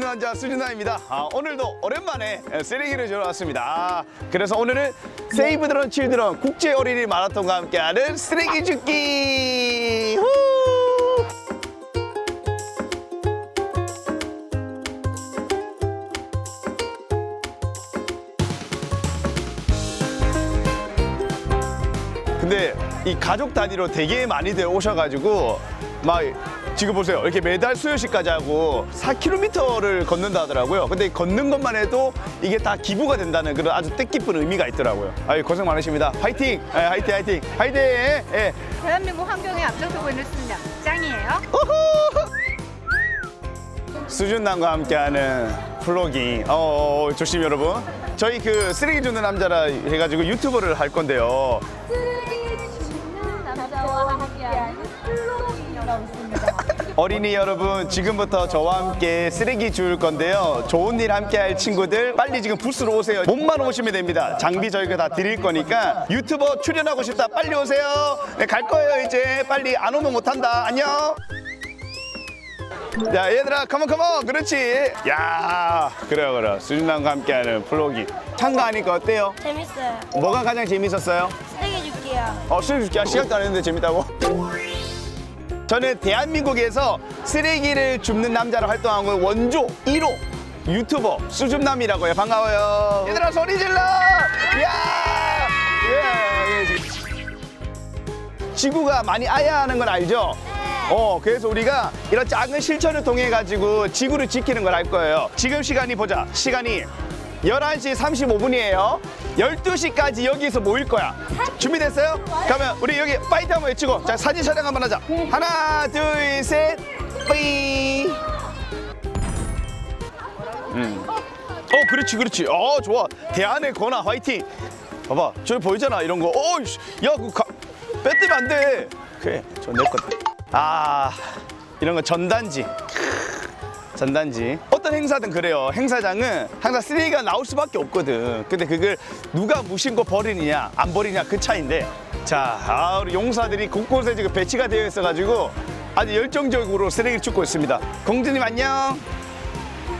남자 수진아입니다. 아, 오늘도 오랜만에 쓰레기를 주러 왔습니다. 아, 그래서 오늘은 세이브 드론 칠드런 국제 어린이 마라톤과 함께하는 쓰레기 줍기. 후! 근데 이 가족 단위로 되게 많이들 오셔가지고 막 지금 보세요. 이렇게 매달 수요식까지 하고 4km를 걷는다 하더라고요. 근데 걷는 것만 해도 이게 다 기부가 된다는 그런 아주 뜻깊은 의미가 있더라고요. 아유 고생 많으십니다. 화이팅! 예, 화이팅 화이팅! 화이팅! 예. 대한민국 환경에 앞장서고 있는 수냐 짱이에요. 수준남과 함께하는 플로깅. 어, 어, 조심 여러분. 저희 그 쓰레기 주는 남자라 해가지고 유튜버를 할 건데요 있습니다. 어린이 여러분 지금부터 저와 함께 쓰레기 줄 건데요 좋은 일 함께 할 친구들 빨리 지금 부스로 오세요 몸만 오시면 됩니다 장비 저희가 다 드릴 거니까 유튜버 출연하고 싶다 빨리 오세요 네, 갈 거예요 이제 빨리 안 오면 못한다 안녕 야 얘들아 컴온 컴온 그렇지 야 그래요 그래요 수준남과 함께하는 플로기 참가하니까 어때요? 재밌어요. 뭐가 가장 재밌었어요? 쓰레기 줄게요. 어, 쓰레기 줄게. 시작도 안 했는데 재밌다고? 저는 대한민국에서 쓰레기를 줍는 남자로 활동하고 원조 1호 유튜버 수줍남이라고 해요. 반가워요. 얘들아 소리 질러! 야! 예, 예. 지구가 많이 아야하는 걸 알죠? 어, 그래서 우리가 이런 작은 실천을 통해 가지고 지구를 지키는 걸 알 거예요. 지금 시간이 보자. 시간이 11시 35분이에요. 12시까지 여기서 모일 거야. 준비됐어요? 그러면 우리 여기 파이트 한번 외치고 자, 사진 촬영 한번 하자. 하나, 둘, 셋. 뿌이. 음. 어, 그렇지, 그렇지. 어, 좋아. 대안의 권아 화이팅. 봐봐, 저기 보이잖아, 이런 거. 어, 씨. 야, 그 가, 뺏으면 안 돼. 그래, 저내 거다. 아, 이런 거 전단지. 전단지. 어 떤 행사든 그래요. 행사장은 항상 쓰레기가 나올 수밖에 없거든. 근데 그걸 누가 무심코 버리느냐, 안 버리냐 그 차이인데. 자, 아, 우리 용사들이 곳곳에 지금 배치가 되어 있어가지고 아주 열정적으로 쓰레기를 줍고 있습니다. 공주님 안녕.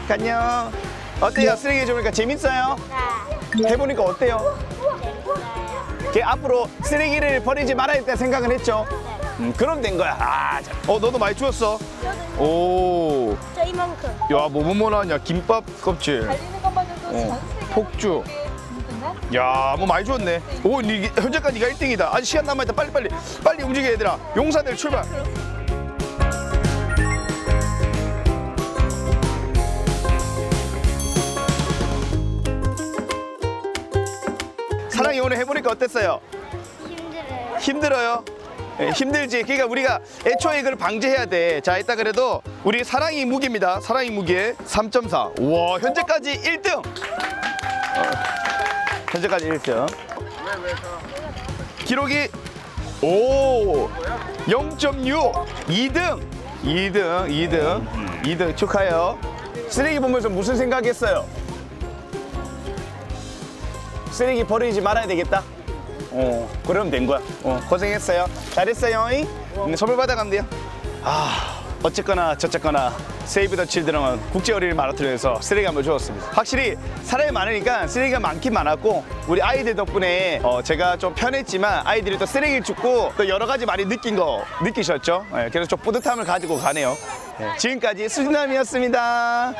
안녕. 어때요? 쓰레기 줍으니까 재밌어요? 해보니까 어때요? 걔 앞으로 쓰레기를 버리지 말아야 겠다 생각을 했죠? 음, 그럼 된 거야. 아, 자. 어, 너도 많이 주웠어. 오. 저 이만큼. 야, 뭐뭐 나왔냐? 김밥 껍질. 달리는 것만 해도 어, 전 세계 폭주. 야, 뭐 많이 주웠네. 오, 니, 현재까지 네가 1등이다. 아직 시간 남아있다. 빨리, 빨리. 빨리 움직여, 얘들아. 용사들 출발. 사랑이 오늘 해보니까 어땠어요? 힘들어요. 힘들어요? 예, 힘들지. 그러니까 우리가 애초에 이걸 방지해야 돼. 자, 이따 그래도 우리 사랑이 무기입니다. 사랑이 무기에 3.4. 우와, 현재까지 1등. 어, 현재까지 1등. 기록이 오 0.6 2등 2등 2등 2등 축하해요. 쓰레기 보면서 무슨 생각했어요? 쓰레기 버리지 말아야 되겠다. 어, 그러면 된 거야. 어, 고생했어요. 잘했어요. 잉? 네, 선물 받아가면 돼요. 아, 어쨌거나 저쨌거나 세이브 더 칠드런은 국제 어린이 마라톤에서 쓰레기 한번 주웠습니다. 확실히 사람이 많으니까 쓰레기가 많긴 많았고 우리 아이들 덕분에 어, 제가 좀 편했지만 아이들이 또 쓰레기를 줍고 또 여러 가지 많이 느낀 거 느끼셨죠? 예, 그래서 좀 뿌듯함을 가지고 가네요. 예, 지금까지 수진남이었습니다.